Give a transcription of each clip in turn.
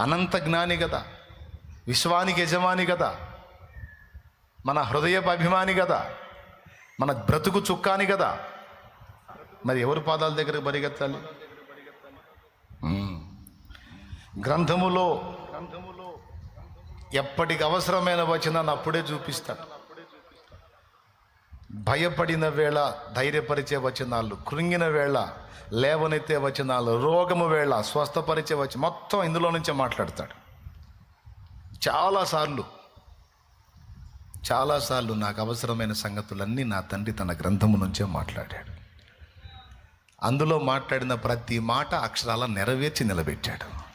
అనంత జ్ఞాని కదా విశ్వానికి యజమాని కదా మన హృదయపు అభిమాని కదా మన బ్రతుకు చుక్కాని కదా మరి ఎవరు పాదాల దగ్గర పరిగెత్తాలి గ్రంథములో ఎప్పటికి అవసరమైన వచనాన్ని అప్పుడే చూపిస్తాడు. భయపడిన వేళ ధైర్యపరిచే వచనాలు కృంగిన వేళ లేవనెత్తే వచనాలు రోగము వేళ స్వస్థపరిచే వచ్చి మొత్తం ఇందులో నుంచే మాట్లాడతాడు. చాలాసార్లు చాలాసార్లు నాకు అవసరమైన సంగతులన్నీ నా తండ్రి తన గ్రంథము నుంచే మాట్లాడాడు. అందులో మాట్లాడిన ప్రతి మాట అక్షరాల నెరవేర్చి నిలబెట్టాడు.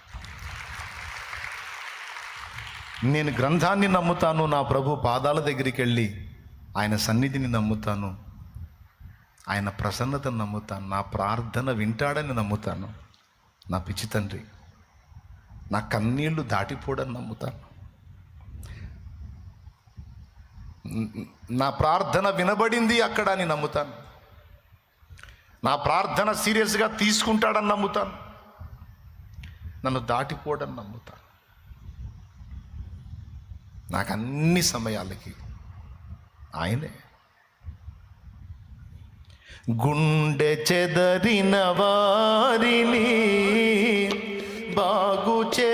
నేను గ్రంథాన్ని నమ్ముతాను నా ప్రభు పాదాల దగ్గరికి వెళ్ళి ఆయన సన్నిధిని నమ్ముతాను. ఆయన ప్రసన్నతను నమ్ముతాను. నా ప్రార్థన వింటాడని నమ్ముతాను. నా పిచ్చి తండ్రి నా కన్నీళ్ళు దాటిపోడని నమ్ముతాను. నా ప్రార్థన వినబడింది అక్కడ అని నమ్ముతాను. నా ప్రార్థన సీరియస్గా తీసుకుంటాడని నమ్ముతాను. నన్ను దాటిపోడని నమ్ముతాను. నాకు అన్ని సమయాలకి ఆయనే. గుండె చెదరిన వారిని బాగు చే